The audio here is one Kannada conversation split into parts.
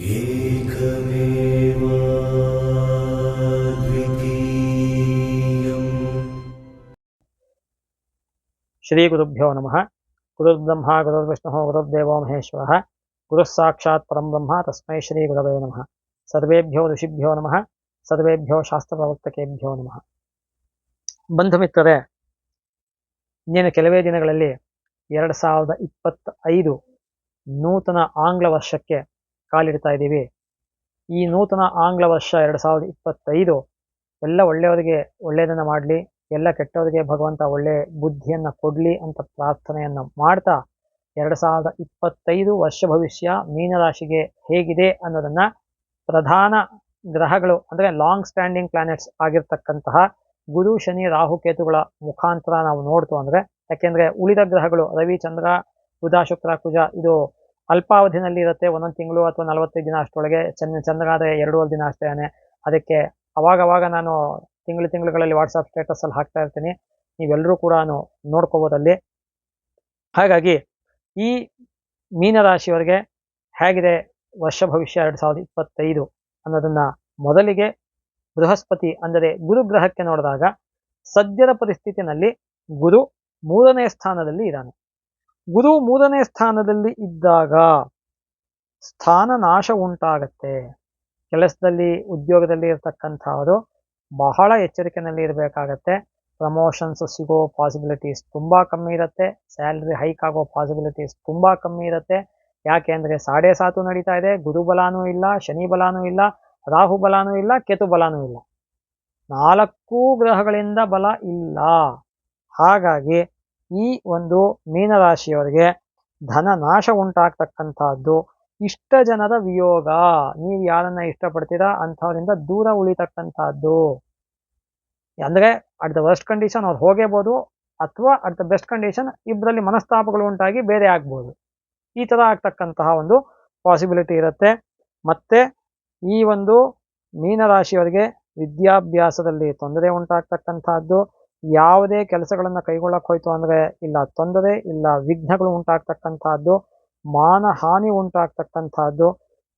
ಶ್ರೀ ಗುರುಭ್ಯೋ ನಮಃ ಗುರುರ್ಬ್ರಹ್ಮ ಗುರುರ್ವಿಷ್ಣು ಗುರುರ್ದೇವೋ ಮಹೇಶ್ವರ ಗುರುಸ್ಸಾಕ್ಷಾತ್ ಪರಂ ಬ್ರಹ್ಮ ತಸ್ಮೈ ಶ್ರೀ ಗುರವೇ ನಮಃ ಸರ್ವೇಭ್ಯೋ ಋಷಿಭ್ಯೋ ನಮಃ ಸರ್ವೇಭ್ಯೋ ಶಾಸ್ತ್ರ ಪ್ರವರ್ತಕೇಭ್ಯೋ ನಮಃ ಬಂಧುಮಿತ್ರರೇ ಇನ್ನೇನು ಕೆಲವೇ ದಿನಗಳಲ್ಲಿ ಎರಡು ಸಾವಿರದ ಇಪ್ಪತ್ತೈದು ನೂತನ ಆಂಗ್ಲ ವರ್ಷಕ್ಕೆ ಕಾಲಿಡ್ತಾ ಇದ್ದೀವಿ. ಈ ನೂತನ ಆಂಗ್ಲ ವರ್ಷ ಎರಡು ಸಾವಿರದ ಇಪ್ಪತ್ತೈದು, ಎಲ್ಲ ಒಳ್ಳೆಯವರಿಗೆ ಒಳ್ಳೆಯದನ್ನು ಮಾಡಲಿ, ಎಲ್ಲ ಕೆಟ್ಟವರಿಗೆ ಭಗವಂತ ಒಳ್ಳೆ ಬುದ್ಧಿಯನ್ನು ಕೊಡಲಿ ಅಂತ ಪ್ರಾರ್ಥನೆಯನ್ನ ಮಾಡ್ತಾ, ಎರಡು ಸಾವಿರದ ಇಪ್ಪತ್ತೈದು ವರ್ಷ ಭವಿಷ್ಯ ಮೀನರಾಶಿಗೆ ಹೇಗಿದೆ ಅನ್ನೋದನ್ನ ಪ್ರಧಾನ ಗ್ರಹಗಳು, ಅಂದ್ರೆ ಲಾಂಗ್ ಸ್ಟ್ಯಾಂಡಿಂಗ್ ಪ್ಲಾನೆಟ್ಸ್ ಆಗಿರ್ತಕ್ಕಂತಹ ಗುರು, ಶನಿ ರಾಹುಕೇತುಗಳ ಮುಖಾಂತರ ನಾವು ನೋಡ್ತು ಅಂದ್ರೆ, ಯಾಕೆಂದ್ರೆ ಉಳಿದ ಗ್ರಹಗಳು ರವಿ, ಚಂದ್ರ, ಬುಧ, ಶುಕ್ರ, ಕುಜ, ಇದು ಅಲ್ಪಾವಧಿನಲ್ಲಿ ಇರುತ್ತೆ, ಒಂದೊಂದು ತಿಂಗಳು ಅಥವಾ ನಲವತ್ತೈದು ದಿನ ಅಷ್ಟೊಳಗೆ ಚೆನ್ನ ಚಂದ್ರ ಆದ್ರೆ ಎರಡೂವರೆ ದಿನ ಅಷ್ಟೇ ಅದಕ್ಕೆ ಅವಾಗವಾಗ ಅವಾಗ ನಾನು ತಿಂಗಳು ತಿಂಗಳುಗಳಲ್ಲಿ ವಾಟ್ಸಪ್ ಸ್ಟೇಟಸಲ್ಲಿ ಹಾಕ್ತಾ ಇರ್ತೀನಿ. ನೀವೆಲ್ಲರೂ ಕೂಡ ನೋಡ್ಕೋಬೋದಲ್ಲಿ. ಹಾಗಾಗಿ ಈ ಮೀನರಾಶಿಯವರಿಗೆ ಹೇಗಿದೆ ವರ್ಷ ಭವಿಷ್ಯ ಎರಡು ಸಾವಿರದ ಇಪ್ಪತ್ತೈದು ಅನ್ನೋದನ್ನು ಮೊದಲಿಗೆ ಬೃಹಸ್ಪತಿ ಅಂದರೆ ಗುರು ಗ್ರಹಕ್ಕೆ ನೋಡಿದಾಗ ಸದ್ಯದ ಪರಿಸ್ಥಿತಿನಲ್ಲಿ ಗುರು ಮೂರನೇ ಸ್ಥಾನದಲ್ಲಿ ಇದ್ದಾನೆ. ಗುರು ಮೂರನೇ ಸ್ಥಾನದಲ್ಲಿ ಇದ್ದಾಗ ಸ್ಥಾನ ನಾಶ ಉಂಟಾಗತ್ತೆ. ಕೆಲಸದಲ್ಲಿ, ಉದ್ಯೋಗದಲ್ಲಿ ಇರತಕ್ಕಂಥವರು ಬಹಳ ಎಚ್ಚರಿಕೆಯಲ್ಲಿ ಇರಬೇಕಾಗತ್ತೆ. ಪ್ರಮೋಷನ್ಸ್ ಸಿಗೋ ಪಾಸಿಬಿಲಿಟೀಸ್ ತುಂಬ ಕಮ್ಮಿ ಇರುತ್ತೆ. ಸ್ಯಾಲ್ರಿ ಹೈಕ್ ಆಗೋ ಪಾಸಿಬಿಲಿಟೀಸ್ ತುಂಬ ಕಮ್ಮಿ ಇರುತ್ತೆ. ಯಾಕೆ ಅಂದರೆ ಸಾಡೆ ಸಾತು ನಡೀತಾ ಇದೆ. ಗುರು ಬಲಾನೂ ಇಲ್ಲ, ಶನಿ ಬಲಾನೂ ಇಲ್ಲ, ರಾಹು ಬಲಾನೂ ಇಲ್ಲ, ಕೇತು ಬಲಾನೂ ಇಲ್ಲ. ನಾಲ್ಕು ಗ್ರಹಗಳಿಂದ ಬಲ ಇಲ್ಲ. ಹಾಗಾಗಿ ಈ ಒಂದು ಮೀನರಾಶಿಯವರಿಗೆ ಧನ ನಾಶ ಉಂಟಾಗ್ತಕ್ಕಂಥದ್ದು. ಇಷ್ಟ ಜನರ ವಿಯೋಗ. ನೀವು ಯಾರನ್ನ ಇಷ್ಟಪಡ್ತೀರಾ ಅಂಥವರಿಂದ ದೂರ ಉಳಿತಕ್ಕಂಥದ್ದು. ಅಂದರೆ ಅಟ್ ದ ವರ್ಸ್ಟ್ ಕಂಡೀಷನ್ ಅವ್ರು ಹೋಗೇಬಹುದು ಅಥವಾ ಅಟ್ ದ ಬೆಸ್ಟ್ ಕಂಡೀಷನ್ ಇಬ್ಬರಲ್ಲಿ ಮನಸ್ತಾಪಗಳು ಉಂಟಾಗಿ ಬೇರೆ ಆಗ್ಬೋದು. ಈ ತರ ಆಗ್ತಕ್ಕಂತಹ ಒಂದು ಪಾಸಿಬಿಲಿಟಿ ಇರುತ್ತೆ. ಮತ್ತೆ ಈ ಒಂದು ಮೀನರಾಶಿಯವರಿಗೆ ವಿದ್ಯಾಭ್ಯಾಸದಲ್ಲಿ ತೊಂದರೆ ಉಂಟಾಗ್ತಕ್ಕಂತಹದ್ದು ಯಾವುದೇ ಕೆಲಸಗಳನ್ನು ಕೈಗೊಳ್ಳಕ್ಕೆ ಹೋಯ್ತು ಅಂದ್ರೆ ಇಲ್ಲ ತೊಂದರೆ, ಇಲ್ಲ ವಿಘ್ನಗಳು ಉಂಟಾಗ್ತಕ್ಕಂತಹದ್ದು ಮಾನಹಾನಿ ಉಂಟಾಗ್ತಕ್ಕಂಥದ್ದು,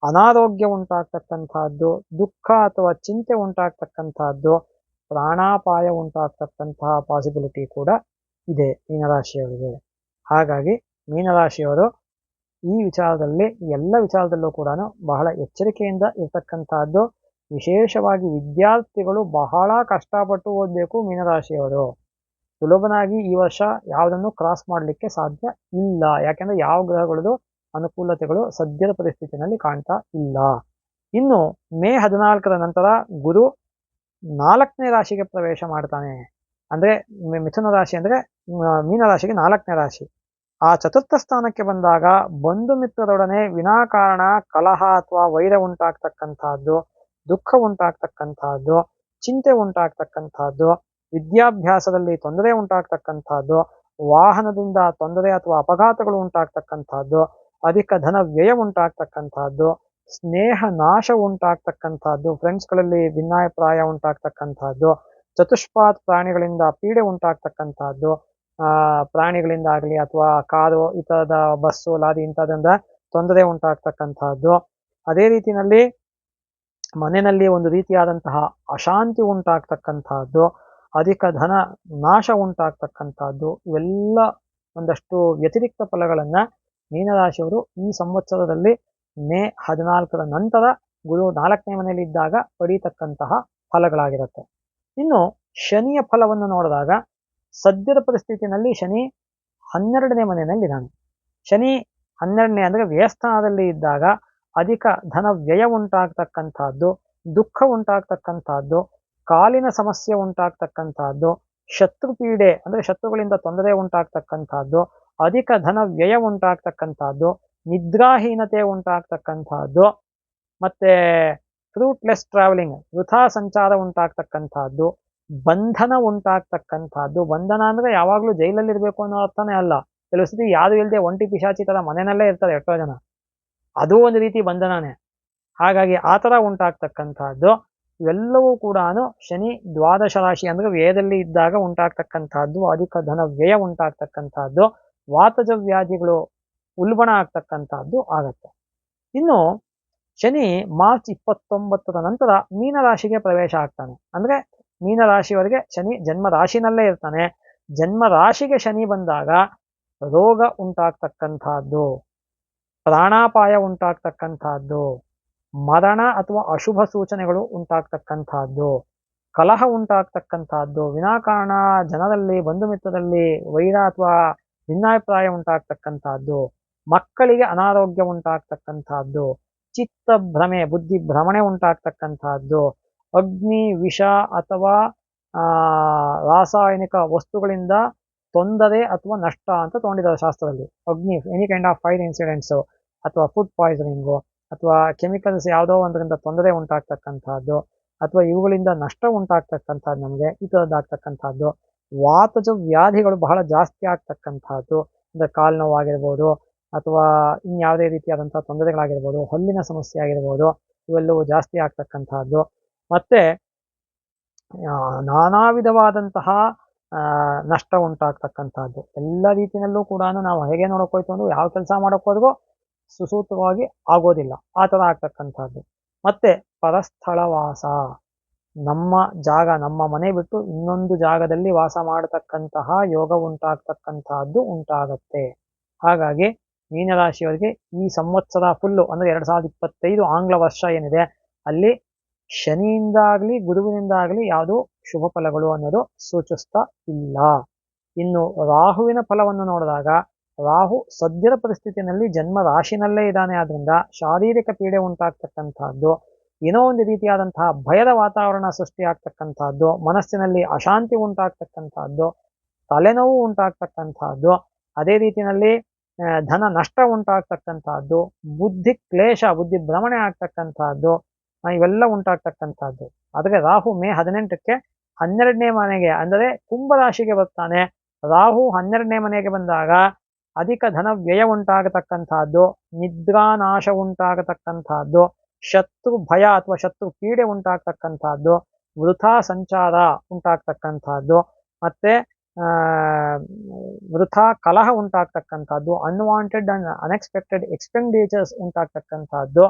ಅನಾರೋಗ್ಯ ಉಂಟಾಗ್ತಕ್ಕಂಥದ್ದು, ದುಃಖ ಅಥವಾ ಚಿಂತೆ ಉಂಟಾಗ್ತಕ್ಕಂಥದ್ದು, ಪ್ರಾಣಾಪಾಯ ಉಂಟಾಗ್ತಕ್ಕಂತಹ ಪಾಸಿಬಿಲಿಟಿ ಕೂಡ ಇದೆ ಮೀನರಾಶಿಯವರಿಗೆ. ಹಾಗಾಗಿ ಮೀನರಾಶಿಯವರು ಈ ವಿಚಾರದಲ್ಲಿ ಎಲ್ಲ ವಿಚಾರದಲ್ಲೂ ಕೂಡ ಬಹಳ ಎಚ್ಚರಿಕೆಯಿಂದ ಇರ್ತಕ್ಕಂತಹದ್ದು ವಿಶೇಷವಾಗಿ ವಿದ್ಯಾರ್ಥಿಗಳು ಬಹಳ ಕಷ್ಟಪಟ್ಟು ಓದಬೇಕು ಮೀನರಾಶಿಯವರು. ಸುಲಭನಾಗಿ ಈ ವರ್ಷ ಯಾವುದನ್ನು ಕ್ರಾಸ್ ಮಾಡಲಿಕ್ಕೆ ಸಾಧ್ಯ ಇಲ್ಲ. ಯಾಕೆಂದ್ರೆ ಯಾವ ಗ್ರಹಗಳದು ಅನುಕೂಲತೆಗಳು ಸದ್ಯದ ಪರಿಸ್ಥಿತಿನಲ್ಲಿ ಕಾಣ್ತಾ ಇಲ್ಲ. ಇನ್ನು ಮೇ ಹದಿನಾಲ್ಕರ ನಂತರ ಗುರು ನಾಲ್ಕನೇ ರಾಶಿಗೆ ಪ್ರವೇಶ ಮಾಡ್ತಾನೆ. ಅಂದ್ರೆ ಮಿಥುನ ರಾಶಿ ಅಂದ್ರೆ ಮೀನರಾಶಿಗೆ ನಾಲ್ಕನೇ ರಾಶಿ. ಆ ಚತುರ್ಥ ಸ್ಥಾನಕ್ಕೆ ಬಂದಾಗ ಬಂಧು ಮಿತ್ರರೊಡನೆ ವಿನಾಕಾರಣ ಕಲಹ ಅಥವಾ ವೈರ ಉಂಟಾಗ್ತಕ್ಕಂತಹದ್ದು ದುಃಖ ಉಂಟಾಗ್ತಕ್ಕಂಥದ್ದು ಚಿಂತೆ ಉಂಟಾಗ್ತಕ್ಕಂಥದ್ದು ವಿದ್ಯಾಭ್ಯಾಸದಲ್ಲಿ ತೊಂದರೆ ಉಂಟಾಗ್ತಕ್ಕಂಥದ್ದು ವಾಹನದಿಂದ ತೊಂದರೆ ಅಥವಾ ಅಪಘಾತಗಳು ಉಂಟಾಗ್ತಕ್ಕಂಥದ್ದು ಅಧಿಕ ಧನ ವ್ಯಯ ಉಂಟಾಗ್ತಕ್ಕಂಥದ್ದು ಸ್ನೇಹ ನಾಶ ಉಂಟಾಗ್ತಕ್ಕಂಥದ್ದು ಫ್ರೆಂಡ್ಸ್ಗಳಲ್ಲಿ ಭಿನ್ನಾಭಿಪ್ರಾಯ ಉಂಟಾಗ್ತಕ್ಕಂತಹದ್ದು ಚತುಷ್ಪಾತ್ ಪ್ರಾಣಿಗಳಿಂದ ಪೀಡೆ ಉಂಟಾಗ್ತಕ್ಕಂಥದ್ದು ಪ್ರಾಣಿಗಳಿಂದ ಆಗಲಿ ಅಥವಾ ಕಾರು ಈ ಬಸ್ಸು, ಲಾರಿ ಇಂಥದ್ರಿಂದ ತೊಂದರೆ ಉಂಟಾಗ್ತಕ್ಕಂಥದ್ದು ಅದೇ ರೀತಿನಲ್ಲಿ ಮನೆಯಲ್ಲಿ ಒಂದು ರೀತಿಯಾದಂತಹ ಅಶಾಂತಿ ಉಂಟಾಗ್ತಕ್ಕಂತಹದ್ದು ಅಧಿಕ ಧನ ನಾಶ ಉಂಟಾಗ್ತಕ್ಕಂಥದ್ದು, ಇವೆಲ್ಲ ಒಂದಷ್ಟು ವ್ಯತಿರಿಕ್ತ ಫಲಗಳನ್ನ ಮೀನರಾಶಿಯವರು ಈ ಸಂವತ್ಸರದಲ್ಲಿ ಮೇ ಹದಿನಾಲ್ಕರ ನಂತರ ಗುರು ನಾಲ್ಕನೇ ಮನೆಯಲ್ಲಿ ಇದ್ದಾಗ ಪಡೀತಕ್ಕಂತಹ ಫಲಗಳಾಗಿರುತ್ತೆ. ಇನ್ನು ಶನಿಯ ಫಲವನ್ನು ನೋಡಿದಾಗ ಸದ್ಯದ ಪರಿಸ್ಥಿತಿನಲ್ಲಿ ಶನಿ ಹನ್ನೆರಡನೇ ಮನೆಯಲ್ಲಿ ಇದ್ದಾನೆ ಶನಿ ಹನ್ನೆರಡನೇ ಅಂದ್ರೆ ವ್ಯಯಸ್ಥಾನದಲ್ಲಿ ಇದ್ದಾಗ ಅಧಿಕ ಧನ ವ್ಯಯ ಉಂಟಾಗ್ತಕ್ಕಂಥದ್ದು, ದುಃಖ ಉಂಟಾಗ್ತಕ್ಕಂಥದ್ದು, ಕಾಲಿನ ಸಮಸ್ಯೆ ಉಂಟಾಗ್ತಕ್ಕಂಥದ್ದು ಶತ್ರು ಪೀಡೆ ಅಂದ್ರೆ ಶತ್ರುಗಳಿಂದ ತೊಂದರೆ ಉಂಟಾಗ್ತಕ್ಕಂಥದ್ದು, ಅಧಿಕ ಧನ ವ್ಯಯ ಉಂಟಾಗ್ತಕ್ಕಂಥದ್ದು, ನಿದ್ರಾಹೀನತೆ ಉಂಟಾಗ್ತಕ್ಕಂಥದ್ದು, ಮತ್ತೆ ಫ್ರೂಟ್ಲೆಸ್ ಟ್ರಾವೆಲಿಂಗ್ ವೃಥಾ ಸಂಚಾರ ಉಂಟಾಗ್ತಕ್ಕಂಥದ್ದು, ಬಂಧನ ಉಂಟಾಗ್ತಕ್ಕಂಥದ್ದು. ಬಂಧನ ಅಂದ್ರೆ ಯಾವಾಗಲೂ ಜೈಲಲ್ಲಿ ಇರ್ಬೇಕು ಅನ್ನೋ ಅರ್ಥನೇ ಅಲ್ಲ. ಕೆಲವು ಸತಿ ಯಾರು ಇಲ್ಲದೆ ಒಂಟಿ ಪಿಶಾಚಿ ತರ ಮನೆಯಲ್ಲೇ ಇರ್ತಾರೆ ಎಷ್ಟೋ ಜನ. ಅದು ಒಂದು ರೀತಿ ಬಂಧನನೇ. ಹಾಗಾಗಿ ಆ ಥರ ಉಂಟಾಗ್ತಕ್ಕಂಥದ್ದು, ಇವೆಲ್ಲವೂ ಕೂಡ ಶನಿ ದ್ವಾದಶ ರಾಶಿ ಅಂದ್ರೆ ವ್ಯಯದಲ್ಲಿ ಇದ್ದಾಗ ಉಂಟಾಗ್ತಕ್ಕಂಥದ್ದು, ಅಧಿಕ ಧನ ವ್ಯಯ ಉಂಟಾಗ್ತಕ್ಕಂಥದ್ದು ವಾತಜ ವ್ಯಾಧಿಗಳು ಉಲ್ಬಣ ಆಗ್ತಕ್ಕಂಥದ್ದು ಆಗತ್ತೆ. ಇನ್ನು ಶನಿ ಮಾರ್ಚ್ ಇಪ್ಪತ್ತೊಂಬತ್ತರ ನಂತರ ಮೀನರಾಶಿಗೆ ಪ್ರವೇಶ ಆಗ್ತಾನೆ. ಅಂದ್ರೆ ಮೀನರಾಶಿವರೆಗೆ ಶನಿ ಜನ್ಮ ರಾಶಿನಲ್ಲೇ ಇರ್ತಾನೆ. ಜನ್ಮ ರಾಶಿಗೆ ಶನಿ ಬಂದಾಗ ರೋಗ ಉಂಟಾಗ್ತಕ್ಕಂಥದ್ದು. ಪ್ರಾಣಾಪಾಯ ಉಂಟಾಗ್ತಕ್ಕಂಥದ್ದು, ಮರಣ ಅಥವಾ ಅಶುಭ ಸೂಚನೆಗಳು ಉಂಟಾಗ್ತಕ್ಕಂಥದ್ದು, ಕಲಹ ಉಂಟಾಗ್ತಕ್ಕಂಥದ್ದು, ವಿನಾಕಾರಣ ಜನರಲ್ಲಿ, ಬಂಧು ಮಿತ್ರರಲ್ಲಿ, ವೈರ ಅಥವಾ ಭಿನ್ನಾಭಿಪ್ರಾಯ ಉಂಟಾಗ್ತಕ್ಕಂಥದ್ದು, ಮಕ್ಕಳಿಗೆ ಅನಾರೋಗ್ಯ ಉಂಟಾಗ್ತಕ್ಕಂಥದ್ದು, ಚಿತ್ತ ಭ್ರಮೆ, ಬುದ್ಧಿ ಭ್ರಮಣೆ ಉಂಟಾಗ್ತಕ್ಕಂಥದ್ದು, ಅಗ್ನಿ, ವಿಷ ಅಥವಾ ರಾಸಾಯನಿಕ ವಸ್ತುಗಳಿಂದ ತೊಂದರೆ ಅಥವಾ ನಷ್ಟ ಅಂತ ತೊಗೊಂಡಿದ್ದಾರೆ ಶಾಸ್ತ್ರದಲ್ಲಿ. ಅಗ್ನಿ any kind of fire incidents ಅಥವಾ ಫುಡ್ ಪಾಯ್ಸನಿಂಗು ಅಥವಾ ಕೆಮಿಕಲ್ಸ್ ಯಾವುದೋ ಒಂದರಿಂದ ತೊಂದರೆ ಉಂಟಾಗ್ತಕ್ಕಂಥದ್ದು, ಅಥವಾ ಇವುಗಳಿಂದ ನಷ್ಟ ಉಂಟಾಗ್ತಕ್ಕಂಥದ್ದು ನಮಗೆ, ಈ ಥರದ್ದಾಗ್ತಕ್ಕಂಥದ್ದು ವಾತಜ ವ್ಯಾಧಿಗಳು ಬಹಳ ಜಾಸ್ತಿ ಆಗ್ತಕ್ಕಂಥದ್ದು, ಅಂದರೆ ಕಾಲು ನೋವಾಗಿರ್ಬೋದು, ಅಥವಾ ಇನ್ಯಾವುದೇ ರೀತಿಯಾದಂಥ ತೊಂದರೆಗಳಾಗಿರ್ಬೋದು, ಹಲ್ಲಿನ ಸಮಸ್ಯೆ ಆಗಿರ್ಬೋದು, ಇವೆಲ್ಲವೂ ಜಾಸ್ತಿ ಆಗ್ತಕ್ಕಂಥದ್ದು. ಮತ್ತೆ ನಾನಾ ವಿಧವಾದಂತಹ ನಷ್ಟ ಉಂಟಾಗ್ತಕ್ಕಂಥದ್ದು. ಎಲ್ಲ ರೀತಿಯಲ್ಲೂ ಕೂಡ ನಾವು ಹೇಗೆ ನೋಡಕ್ ಹೋಯ್ತು ಅಂದ್ರೆ ಯಾವ ಕೆಲಸ ಮಾಡಕ್ ಹೋದ್ರೂ ಸುಸೂತ್ರವಾಗಿ ಆಗೋದಿಲ್ಲ. ಆ ಥರ ಆಗ್ತಕ್ಕಂಥದ್ದು. ಮತ್ತೆ ಪರಸ್ಥಳವಾಸ. ನಮ್ಮ ಜಾಗ, ನಮ್ಮ ಮನೆ ಬಿಟ್ಟು ಇನ್ನೊಂದು ಜಾಗದಲ್ಲಿ ವಾಸ ಮಾಡತಕ್ಕಂತಹ ಯೋಗ ಉಂಟಾಗ್ತಕ್ಕಂತಹದ್ದು ಉಂಟಾಗತ್ತೆ. ಹಾಗಾಗಿ ಮೀನರಾಶಿಯವರಿಗೆ ಈ ಸಂವತ್ಸರ ಫುಲ್ಲು ಅಂದ್ರೆ ಎರಡ್ ಸಾವಿರದ ಇಪ್ಪತ್ತೈದು ಆಂಗ್ಲ ವರ್ಷ ಏನಿದೆ, ಅಲ್ಲಿ ಶನಿಯಿಂದಾಗಲಿ, ಗುರುವಿನಿಂದಾಗಲಿ ಯಾವುದೂ ಶುಭ ಫಲಗಳು ಅನ್ನೋದು ಸೂಚಿಸ್ತಾ ಇಲ್ಲ. ಇನ್ನು ರಾಹುವಿನ ಫಲವನ್ನು ನೋಡಿದಾಗ, ರಾಹು ಸದ್ಯದ ಪರಿಸ್ಥಿತಿನಲ್ಲಿ ಜನ್ಮ ರಾಶಿನಲ್ಲೇ ಇದ್ದಾನೆ. ಆದ್ರಿಂದ ಶಾರೀರಿಕ ಪೀಡೆ ಉಂಟಾಗ್ತಕ್ಕಂತಹದ್ದು ಏನೋ ಒಂದು ರೀತಿಯಾದಂತಹ ಭಯದ ವಾತಾವರಣ ಸೃಷ್ಟಿಯಾಗ್ತಕ್ಕಂತಹದ್ದು ಮನಸ್ಸಿನಲ್ಲಿ ಅಶಾಂತಿ ಉಂಟಾಗ್ತಕ್ಕಂತಹದ್ದು ತಲೆನೋವು ಉಂಟಾಗ್ತಕ್ಕಂತಹದ್ದು ಅದೇ ರೀತಿಯಲ್ಲಿ ಧನ ನಷ್ಟ ಉಂಟಾಗ್ತಕ್ಕಂತಹದ್ದು ಬುದ್ಧಿ ಕ್ಲೇಶ, ಬುದ್ಧಿ ಭ್ರಮಣೆ ಆಗ್ತಕ್ಕಂತಹದ್ದು ಇವೆಲ್ಲ ಉಂಟಾಗ್ತಕ್ಕಂಥದ್ದು. ಆದರೆ ರಾಹು ಮೇ ಹದಿನೆಂಟಕ್ಕೆ ಹನ್ನೆರಡನೇ ಮನೆಗೆ, ಅಂದರೆ ಕುಂಭರಾಶಿಗೆ ಬರ್ತಾನೆ. ರಾಹು ಹನ್ನೆರಡನೇ ಮನೆಗೆ ಬಂದಾಗ ಅಧಿಕ ಧನ ವ್ಯಯ ಉಂಟಾಗತಕ್ಕಂಥದ್ದು ನಿದ್ರಾನಾಶ ಉಂಟಾಗತಕ್ಕಂಥದ್ದು, ಶತ್ರು ಭಯ ಅಥವಾ ಶತ್ರು ಪೀಡೆ ಉಂಟಾಗ್ತಕ್ಕಂಥದ್ದು, ವೃಥಾ ಸಂಚಾರ ಉಂಟಾಗ್ತಕ್ಕಂಥದ್ದು, ಮತ್ತೆ ವೃಥಾ ಕಲಹ ಉಂಟಾಗ್ತಕ್ಕಂಥದ್ದು ಅನ್ವಾಂಟೆಡ್ ಅಂಡ್ ಅನ್ಎಕ್ಸ್ಪೆಕ್ಟೆಡ್ ಎಕ್ಸ್ಪೆಂಡಿಚರ್ಸ್ ಉಂಟಾಗ್ತಕ್ಕಂಥದ್ದು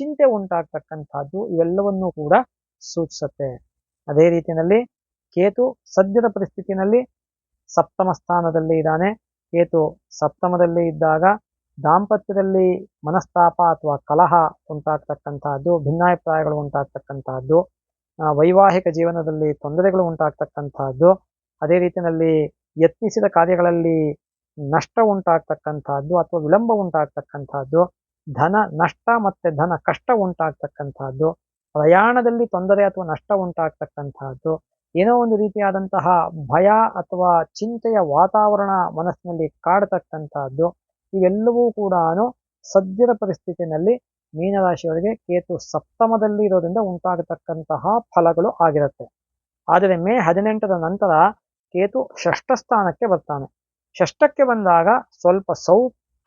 ಚಿಂತೆ ಉಂಟಾಗ್ತಕ್ಕಂಥದ್ದು ಇವೆಲ್ಲವನ್ನೂ ಕೂಡ ಸೂಚಿಸುತ್ತೆ. ಅದೇ ರೀತಿಯಲ್ಲಿ ಕೇತು ಸದ್ಯದ ಪರಿಸ್ಥಿತಿನಲ್ಲಿ ಸಪ್ತಮ ಸ್ಥಾನದಲ್ಲಿ ಇದ್ದಾನೆ. ಕೇತು ಸಪ್ತಮದಲ್ಲಿ ಇದ್ದಾಗ ದಾಂಪತ್ಯದಲ್ಲಿ ಮನಸ್ತಾಪ ಅಥವಾ ಕಲಹ ಉಂಟಾಗ್ತಕ್ಕಂತಹದ್ದು ಭಿನ್ನಾಭಿಪ್ರಾಯಗಳು ಉಂಟಾಗ್ತಕ್ಕಂತಹದ್ದು ವೈವಾಹಿಕ ಜೀವನದಲ್ಲಿ ತೊಂದರೆಗಳು ಉಂಟಾಗ್ತಕ್ಕಂತಹದ್ದು ಅದೇ ರೀತಿಯಲ್ಲಿ ಯತ್ನಿಸಿದ ಕಾರ್ಯಗಳಲ್ಲಿ ನಷ್ಟ ಉಂಟಾಗ್ತಕ್ಕಂತಹದ್ದು ಅಥವಾ ವಿಳಂಬ ಉಂಟಾಗ್ತಕ್ಕಂತಹದ್ದು ಧನ ನಷ್ಟ ಮತ್ತೆ ಧನ ಕಷ್ಟ ಉಂಟಾಗ್ತಕ್ಕಂಥದ್ದು, ಪ್ರಯಾಣದಲ್ಲಿ ತೊಂದರೆ ಅಥವಾ ನಷ್ಟ ಉಂಟಾಗ್ತಕ್ಕಂಥದ್ದು, ಏನೋ ಒಂದು ರೀತಿಯಾದಂತಹ ಭಯ ಅಥವಾ ಚಿಂತೆಯ ವಾತಾವರಣ ಮನಸ್ಸಿನಲ್ಲಿ ಕಾಡತಕ್ಕಂಥದ್ದು, ಇವೆಲ್ಲವೂ ಕೂಡ ಸದ್ಯದ ಪರಿಸ್ಥಿತಿನಲ್ಲಿ ಮೀನರಾಶಿಯವರಿಗೆ ಕೇತು ಸಪ್ತಮದಲ್ಲಿ ಇರೋದ್ರಿಂದ ಉಂಟಾಗತಕ್ಕಂತಹ ಫಲಗಳು ಆಗಿರುತ್ತೆ. ಆದರೆ ಮೇ ಹದಿನೆಂಟರ ನಂತರ ಕೇತು ಷಷ್ಠ ಸ್ಥಾನಕ್ಕೆ ಬರ್ತಾನೆ. ಷಷ್ಠಕ್ಕೆ ಬಂದಾಗ ಸ್ವಲ್ಪ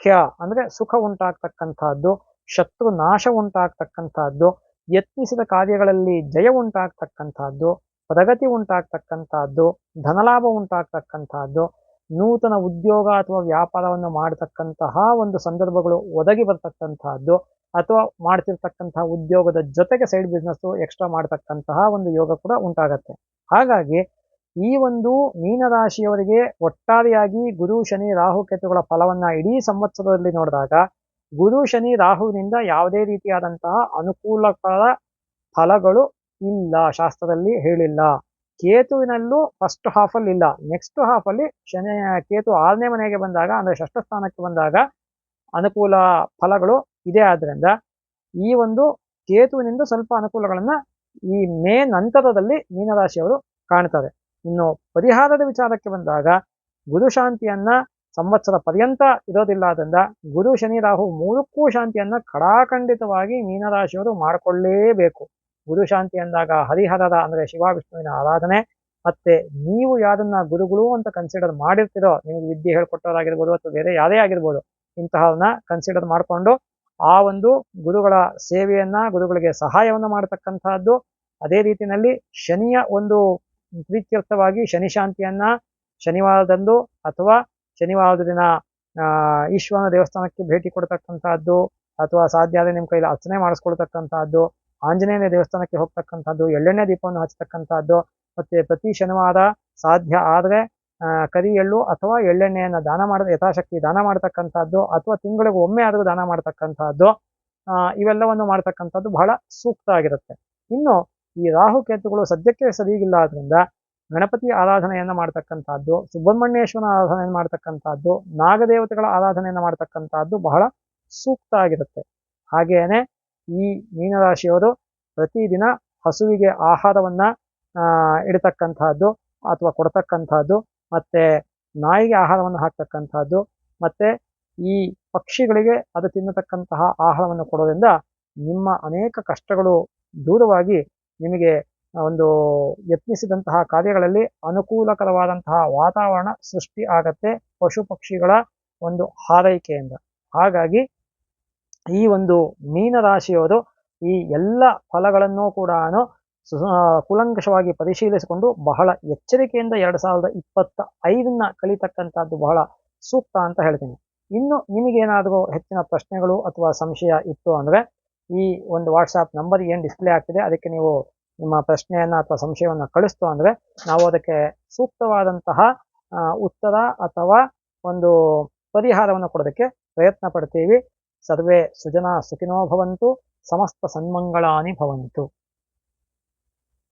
ಸೌಖ್ಯ ಅಂದ್ರೆ ಸುಖ ಉಂಟಾಗ್ತಕ್ಕಂಥದ್ದು, ಶತ್ರು ನಾಶ ಉಂಟಾಗ್ತಕ್ಕಂಥದ್ದು, ಯತ್ನಿಸಿದ ಕಾರ್ಯಗಳಲ್ಲಿ ಜಯ ಉಂಟಾಗ್ತಕ್ಕಂಥದ್ದು, ಪ್ರಗತಿ ಉಂಟಾಗ್ತಕ್ಕಂಥದ್ದು, ಧನಲಾಭ ಉಂಟಾಗ್ತಕ್ಕಂಥದ್ದು, ನೂತನ ಉದ್ಯೋಗ ಅಥವಾ ವ್ಯಾಪಾರವನ್ನು ಮಾಡತಕ್ಕಂತಹ ಒಂದು ಸಂದರ್ಭಗಳು ಒದಗಿ ಬರ್ತಕ್ಕಂತಹದ್ದು ಅಥವಾ ಮಾಡ್ತಿರ್ತಕ್ಕಂತಹ ಉದ್ಯೋಗದ ಜೊತೆಗೆ ಸೈಡ್ ಬಿಸ್ನೆಸ್ಸು ಎಕ್ಸ್ಟ್ರಾ ಮಾಡ್ತಕ್ಕಂತಹ ಒಂದು ಯೋಗ ಕೂಡ ಉಂಟಾಗತ್ತೆ. ಹಾಗಾಗಿ ಈ ಒಂದು ಮೀನರಾಶಿಯವರಿಗೆ ಒಟ್ಟಾರೆಯಾಗಿ ಗುರು, ಶನಿ, ರಾಹು ಕೇತುಗಳ ಫಲವನ್ನ ಇಡೀ ಸಂವತ್ಸರದಲ್ಲಿ ನೋಡಿದಾಗ ಗುರು, ಶನಿ, ರಾಹುವಿನಿಂದ ಯಾವುದೇ ರೀತಿಯಾದಂತಹ ಅನುಕೂಲಕರ ಫಲಗಳು ಇಲ್ಲ. ಶಾಸ್ತ್ರದಲ್ಲಿ ಹೇಳಿಲ್ಲ. ಕೇತುವಿನಲ್ಲೂ ಫಸ್ಟ್ ಹಾಫ್ ಅಲ್ಲಿ ಇಲ್ಲ. ನೆಕ್ಸ್ಟ್ ಹಾಫ್ ಅಲ್ಲಿ ಶನಿ, ಕೇತು ಆರನೇ ಮನೆಗೆ ಬಂದಾಗ, ಅಂದ್ರೆ ಷಷ್ಠ ಸ್ಥಾನಕ್ಕೆ ಬಂದಾಗ ಅನುಕೂಲ ಫಲಗಳು ಇದೆ. ಆದ್ರಿಂದ ಈ ಒಂದು ಕೇತುವಿನಿಂದ ಸ್ವಲ್ಪ ಅನುಕೂಲಗಳನ್ನ ಈ ಮೇ ನಂತರದಲ್ಲಿ ಮೀನರಾಶಿಯವರು ಕಾಣ್ತಾರೆ. ಇನ್ನು ಪರಿಹಾರದ ವಿಚಾರಕ್ಕೆ ಬಂದಾಗ ಗುರು ಶಾಂತಿಯನ್ನ ಸಂವತ್ಸರ ಪರ್ಯಂತ ಇರೋದಿಲ್ಲ ಆದ್ದರಿಂದ ಗುರು ಶನಿ ರಾಹು ಮೂರಕ್ಕೂ ಶಾಂತಿಯನ್ನ ಖಡಾಖಂಡಿತವಾಗಿ ಮೀನರಾಶಿಯವರು ಮಾಡಿಕೊಳ್ಳೇಬೇಕು. ಗುರು ಶಾಂತಿ ಅಂದಾಗ ಹರಿಹರದ ಅಂದ್ರೆ ಶಿವ ವಿಷ್ಣುವಿನ ಆರಾಧನೆ. ಮತ್ತೆ ನೀವು ಯಾರನ್ನ ಗುರುಗಳು ಅಂತ ಕನ್ಸಿಡರ್ ಮಾಡಿರ್ತಿರೋ, ನಿಮಗೆ ವಿದ್ಯೆ ಹೇಳ್ಕೊಟ್ಟವರಾಗಿರ್ಬೋದು ಅಥವಾ ಬೇರೆ ಯಾರೇ ಆಗಿರ್ಬೋದು, ಇಂತಹವನ್ನ ಕನ್ಸಿಡರ್ ಮಾಡಿಕೊಂಡು ಆ ಒಂದು ಗುರುಗಳ ಸೇವೆಯನ್ನ, ಗುರುಗಳಿಗೆ ಸಹಾಯವನ್ನು ಮಾಡತಕ್ಕಂತಹದ್ದು, ಅದೇ ರೀತಿಯಲ್ಲಿ ಶನಿಯ ಒಂದು ಪ್ರೀತ್ಯರ್ಥವಾಗಿ ಶನಿ ಶಾಂತಿಯನ್ನ ಶನಿವಾರದಂದು ಅಥವಾ ಶನಿವಾರದ ದಿನ ಈಶ್ವರನ ದೇವಸ್ಥಾನಕ್ಕೆ ಭೇಟಿ ಕೊಡ್ತಕ್ಕಂತಹದ್ದು ಅಥವಾ ಸಾಧ್ಯ ಆದರೆ ನಿಮ್ಮ ಕೈಲಿ ಅರ್ಚನೆ ಮಾಡಿಸ್ಕೊಳ್ತಕ್ಕಂಥದ್ದು ಆಂಜನೇಯನ ದೇವಸ್ಥಾನಕ್ಕೆ ಹೋಗ್ತಕ್ಕಂಥದ್ದು ಎಳ್ಳೆಣ್ಣೆ ದೀಪವನ್ನು ಹಚ್ಚತಕ್ಕಂಥದ್ದು ಮತ್ತೆ ಪ್ರತಿ ಶನಿವಾರ ಸಾಧ್ಯ ಆದರೆ ಕರಿ ಎಳ್ಳು ಅಥವಾ ಎಳ್ಳೆಣ್ಣೆಯನ್ನು ದಾನ ಮಾಡ ಯಥಾಶಕ್ತಿ ದಾನ ಮಾಡ್ತಕ್ಕಂಥದ್ದು ಅಥವಾ ತಿಂಗಳಿಗೆ ಒಮ್ಮೆ ಆದರೂ ದಾನ ಮಾಡ್ತಕ್ಕಂಥದ್ದು ಇವೆಲ್ಲವನ್ನು ಮಾಡ್ತಕ್ಕಂಥದ್ದು ಬಹಳ ಸೂಕ್ತ ಆಗಿರುತ್ತೆ. ಇನ್ನು ಈ ರಾಹು ಕೇತುಗಳು ಸದ್ಯಕ್ಕೆ ಸರಿಗಿಲ್ಲ ಆದ್ರಿಂದ ಗಣಪತಿ ಆರಾಧನೆಯನ್ನ ಮಾಡ್ತಕ್ಕಂಥದ್ದು ಸುಬ್ರಹ್ಮಣ್ಯೇಶ್ವರನ ಆರಾಧನೆಯನ್ನು ಮಾಡ್ತಕ್ಕಂಥದ್ದು ನಾಗದೇವತೆಗಳ ಆರಾಧನೆಯನ್ನು ಮಾಡ್ತಕ್ಕಂಥದ್ದು ಬಹಳ ಸೂಕ್ತ ಆಗಿರುತ್ತೆ. ಹಾಗೆಯೇ ಈ ಮೀನರಾಶಿಯವರು ಪ್ರತಿದಿನ ಹಸುವಿಗೆ ಆಹಾರವನ್ನ ಆ, ಇಡತಕ್ಕಂತಹದ್ದು ಅಥವಾ ಕೊಡ್ತಕ್ಕಂಥದ್ದು ಮತ್ತೆ ನಾಯಿಗೆ ಆಹಾರವನ್ನು ಹಾಕ್ತಕ್ಕಂಥದ್ದು ಮತ್ತೆ ಈ ಪಕ್ಷಿಗಳಿಗೆ ಅದು ತಿನ್ನತಕ್ಕಂತಹ ಆಹಾರವನ್ನು ಕೊಡೋದ್ರಿಂದ ನಿಮ್ಮ ಅನೇಕ ಕಷ್ಟಗಳು ದೂರವಾಗಿ ನಿಮಗೆ ಒಂದು ಯತ್ನಿಸಿದಂತಹ ಕಾರ್ಯಗಳಲ್ಲಿ ಅನುಕೂಲಕರವಾದಂತಹ ವಾತಾವರಣ ಸೃಷ್ಟಿ ಆಗತ್ತೆ ಪಶು ಪಕ್ಷಿಗಳ ಒಂದು ಹಾರೈಕೆಯಿಂದ. ಹಾಗಾಗಿ ಈ ಒಂದು ಮೀನರಾಶಿಯವರು ಈ ಎಲ್ಲ ಫಲಗಳನ್ನು ಕೂಡ ಕೂಲಂಕಷವಾಗಿ ಪರಿಶೀಲಿಸಿಕೊಂಡು ಬಹಳ ಎಚ್ಚರಿಕೆಯಿಂದ ಎರಡು ಸಾವಿರದ ಇಪ್ಪತ್ತ ಐದನ್ನ ಕಲಿತಕ್ಕಂಥದ್ದು ಬಹಳ ಸೂಕ್ತ ಅಂತ ಹೇಳ್ತೀನಿ. ಇನ್ನು ನಿಮಗೇನಾದರೂ ಹೆಚ್ಚಿನ ಪ್ರಶ್ನೆಗಳು ಅಥವಾ ಸಂಶಯ ಇತ್ತು ಅಂದ್ರೆ ಈ ಒಂದು ವಾಟ್ಸಾಪ್ ನಂಬರ್ ಏನು ಡಿಸ್ಪ್ಲೇ ಆಗ್ತಿದೆ, ಅದಕ್ಕೆ ನೀವು ನಿಮ್ಮ ಪ್ರಶ್ನೆಯನ್ನ ಅಥವಾ ಸಂಶಯವನ್ನ ಕಳಿಸ್ತು ಅಂದ್ರೆ ನಾವು ಅದಕ್ಕೆ ಸೂಕ್ತವಾದಂತಹ ಉತ್ತರ ಅಥವಾ ಒಂದು ಪರಿಹಾರವನ್ನು ಕೊಡೋದಕ್ಕೆ ಪ್ರಯತ್ನ ಪಡ್ತೀವಿ. ಸರ್ವೇ ಸುಜನ ಸುಖಿನೋ ಭವಂತು, ಸಮಸ್ತ ಸನ್ಮಂಗಳಾನಿ ಭವಂತು.